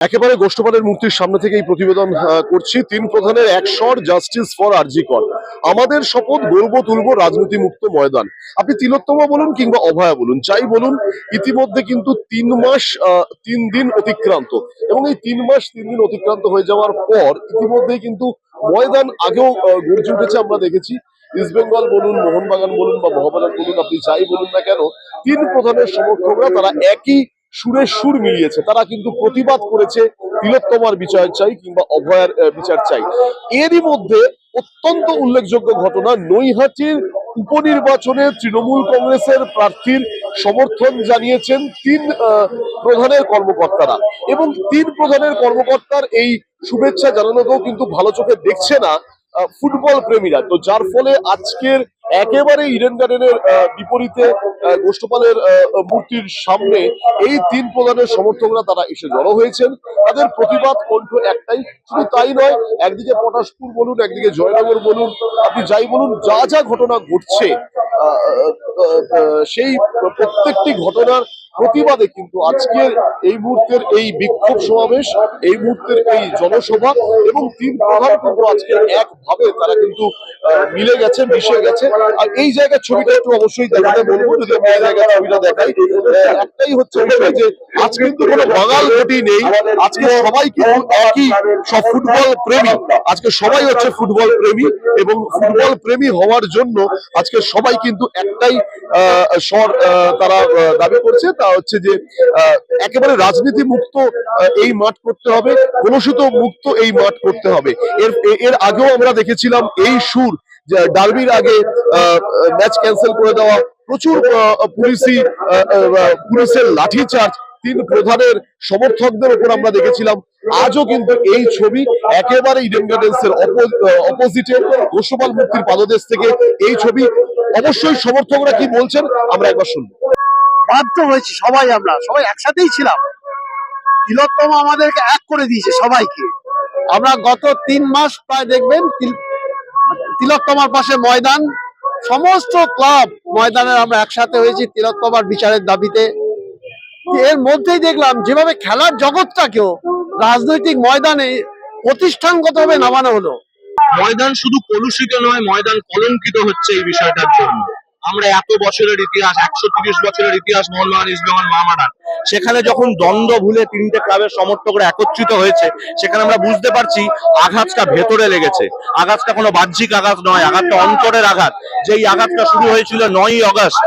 একেবারে গোষ্ঠপালের মূর্তির সামনে থেকে এই প্রতিবেদন করছি। তিন প্রধানের একশর জাস্টিস ফর আরজিকর আমাদের শপথ গর্ব তুলব রাজনীতি মুক্ত ময়দান। আপনি তিলোত্তমা বলুন কিংবা অভয়া বলুন, যাই বলুন, ইতিমধ্যে কিন্তু তিন মাস তিন দিন অতিক্রান্ত। এবং এই তিন মাস, তিন দিন অতিক্রান্ত হয়ে যাওয়ার পর ইতিমধ্যেই কিন্তু ময়দান আগেও গর্জে উঠেছে, আমরা দেখেছি। ইস্ট বেঙ্গল বলুন, মোহনবাগান বলুন বা মহাবাগান বলুন, আপনি যাই বলুন না কেন, তিন প্রধানের সমর্থকরা তারা একই সুরের সুর মিলিয়েছে। তারা কিন্তু প্রতিবাদ করেছে তিলোত্তমার বিচার চাই কিংবা অভয়ার বিচার চাই। এরই মধ্যে অত্যন্ত উল্লেখযোগ্য ঘটনা, নৈহাটির উপনির্বাচনে তৃণমূল কংগ্রেসের প্রার্থীর সমর্থন জানিয়েছেন তিন প্রধানের কর্মকর্তারা। এবং তিন প্রধানের কর্মকর্তার এই শুভেচ্ছা জানানোকেও কিন্তু ভালো চোখে দেখছে না ফুটবল প্রেমীরা। তো যার ফলে আজকের একেবারে ইডেন গার্ডেনের বিপরীতে গোষ্ঠপালের মূর্তির সামনে এই তিন প্রধানের সমর্থকরা তারা এসে জড়ো হয়েছেন। তাদের প্রতিবাদ কণ্ঠ একটাই, শুধু তাই নয়, একদিকে পটাশপুর বলুন, একদিকে জয়নগর বলুন, আপনি যাই বলুন, যা যা ঘটনা ঘটছে সেই প্রত্যেকটি ঘটনার প্রতিবাদে কিন্তু আজকের এই মুহূর্তের এই বিক্ষোভ সমাবেশ, এই মুহূর্তের এই জনসভা এবং তিন প্রধান কিন্তু আজকে একভাবে তারা কিন্তু মিলে গেছে মিশে গেছে। আর এই জায়গার ছবিটা একটু অবশ্যই দেখাতে বলব, যদি আমি এই জায়গার ছবিটা দেখাই একটাই হচ্ছে যে আজ কিন্তু কোনো বাঙাল ভোটই নেই। আজকে সবাই কিন্তু একই সব ফুটবল প্রেমী। আজকে সবাই হচ্ছে ফুটবল প্রেমী এবং ফুটবল প্রেমী হওয়ার জন্য আজকে সবাই কিন্তু একটাই স্বর তারা দাবি করছে। তা হচ্ছে যে একেবারে রাজনীতি মুক্ত এই মাঠ করতে হবে কলুষিত মুক্ত এই মাঠ করতে হবে। এর এর আগেও আমরা দেখেছিলাম এই সুর ডার্বির আগে ম্যাচ ক্যান্সেল করে দেওয়া প্রচুর পুলিশি পুলিশের লাঠিচার্জ, তিন প্রধানের সমর্থকদের উপর আমরা দেখেছিলাম। আজও কিন্তু এই ছবি একেবারে ইডেন গার্ডেন্স এর অপোজিটে গোস্বপাল মুক্তির পাদদেশ থেকে এই ছবি। অবশ্যই সমর্থকরা কি বলছেন, আমরা একবার শুনব। বাধ্য হয়েছি সবাই আমরা, সবাই একসাথেই ছিলাম। তিলোত্তম আমাদেরকে এক করে দিয়েছে সবাইকে। আমরা গত তিন মাস প্রায় দেখবেন তিলোত্তমার পাশে ময়দান, সমস্ত ক্লাব ময়দানের আমরা একসাথে হয়েছি তিলোত্তমার বিচারের দাবিতে। এর মধ্যেই দেখলাম, যেভাবে খেলার জগৎটাকেও রাজনৈতিক ময়দানে প্রতিষ্ঠানগতভাবে নামানো হলো। ময়দান শুধু কলুষিত নয়, ময়দান কলঙ্কিত হচ্ছে এই বিষয়টার জন্য। আমরা এত বছরের ইতিহাস, একশো তিরিশ বছরের ইতিহাস মোহনবাগান ইস্টবেঙ্গল মহামারান সেখানে যখন দ্বন্দ্ব ভুলে তিনটে ক্লাবের সমর্থকরা একত্রিত হয়েছে, সেখানে আমরা বুঝতে পারছি আঘাতটা ভেতরে লেগেছে। আঘাতটা কোনো বাহ্যিক আঘাত নয়, আঘাতটা অন্তরের আঘাত। যেই আঘাতটা শুরু হয়েছিল নয়ই অগস্ট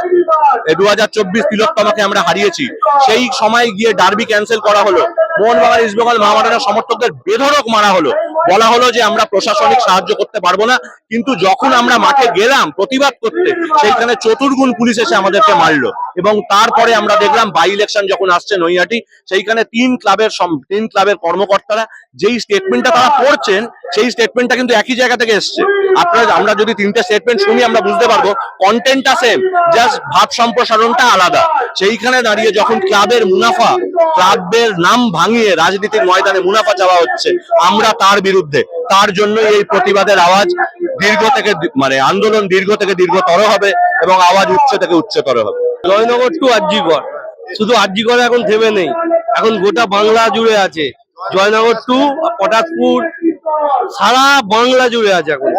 দু হাজার চব্বিশ তিলোত্তমাকে আমরা হারিয়েছি। সেই সময় গিয়ে ডার্বি ক্যান্সেল করা হলো। মোহনবাগান ইস্টবেঙ্গল মহামারানের সমর্থকদের বেধড়ক মারা হলো। বলা হলো যে আমরা প্রশাসনিক সাহায্য করতে পারব না, কিন্তু যখন আমরা মাঠে গেলাম প্রতিবাদ করতে, সেইখানে চতুর্গুণ পুলিশ এসে আমাদেরকে মারলো। এবং তারপরে আমরা দেখলাম বাই ইলেকশন যখন আসছে নৈহাটি, সেইখানে তিন ক্লাবের তিন ক্লাবের কর্মকর্তারা যেই স্টেটমেন্টটা তারা পড়ছেন, সেই স্টেটমেন্টটা কিন্তু একই জায়গা থেকে এসছে। আপনারা আমরা যদি তিনটে স্টেটমেন্ট শুনি, আমরা বুঝতে পারব। কন্টেন্টটা সেম জাস্ট ভাব সম্প্রসারণটা আলাদা। সেইখানে দাঁড়িয়ে যখন ক্লাবের মুনাফা, ক্লাবের নাম ভাঙিয়ে রাজনীতির ময়দানে মুনাফা চাওয়া হচ্ছে, আমরা তার বিরুদ্ধে। তার জন্য এই প্রতিবাদের আওয়াজ দীর্ঘ থেকে মানে আন্দোলন দীর্ঘ থেকে দীর্ঘতর হবে এবং আওয়াজ উচ্চ থেকে উচ্চতর হবে। জয়নগর টু আরজিকর শুধু আরজিকর এখন থেমে নেই। এখন গোটা বাংলা জুড়ে আছে। জয়নগর টু, পটাশপুর সারা বাংলা জুড়ে আছে এখন।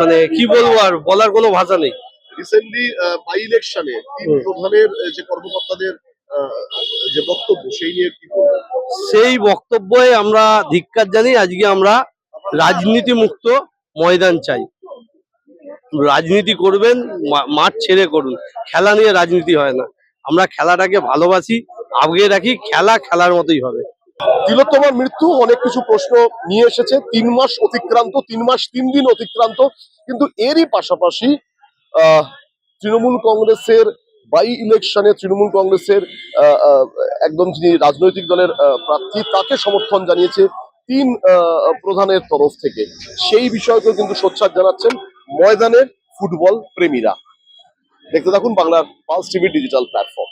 মানে কি বলব আর বলার কোনো ভাষা নেই। রিসেন্টলি বাই ইলেকশনে তিন প্রধানের যে কর্মকর্তাদের যে বক্তব্য সেই নিয়ে কি সেই বক্তব্যে আমরা ধিক্কার জানি আজকে আমরা রাজনীতি মুক্ত ময়দান চাই। রাজনীতি করবেন মাঠ ছেড়ে করুন। খেলা নিয়ে রাজনীতি হয় না। আমরা খেলাটাকে ভালোবাসি আগে রাখি খেলা খেলার মতোই হবে। তিলোত্তমার মৃত্যু অনেক কিছু প্রশ্ন নিয়ে এসেছে। তিন মাস অতিক্রান্ত, তিন মাস তিন দিন অতিক্রান্ত। কিন্তু এরই পাশাপাশি তৃণমূল কংগ্রেসের বাই ইলেকশনে তৃণমূল কংগ্রেসের একদম যিনি রাজনৈতিক দলের প্রার্থী, তাকে সমর্থন জানিয়েছে তিন প্রধানের তরফ থেকে। সেই বিষয়কেও কিন্তু সোচ্চার জানাচ্ছেন ময়দানের ফুটবল প্রেমীরা। দেখতে থাকুন বাংলার পালস টিভি ডিজিটাল প্ল্যাটফর্ম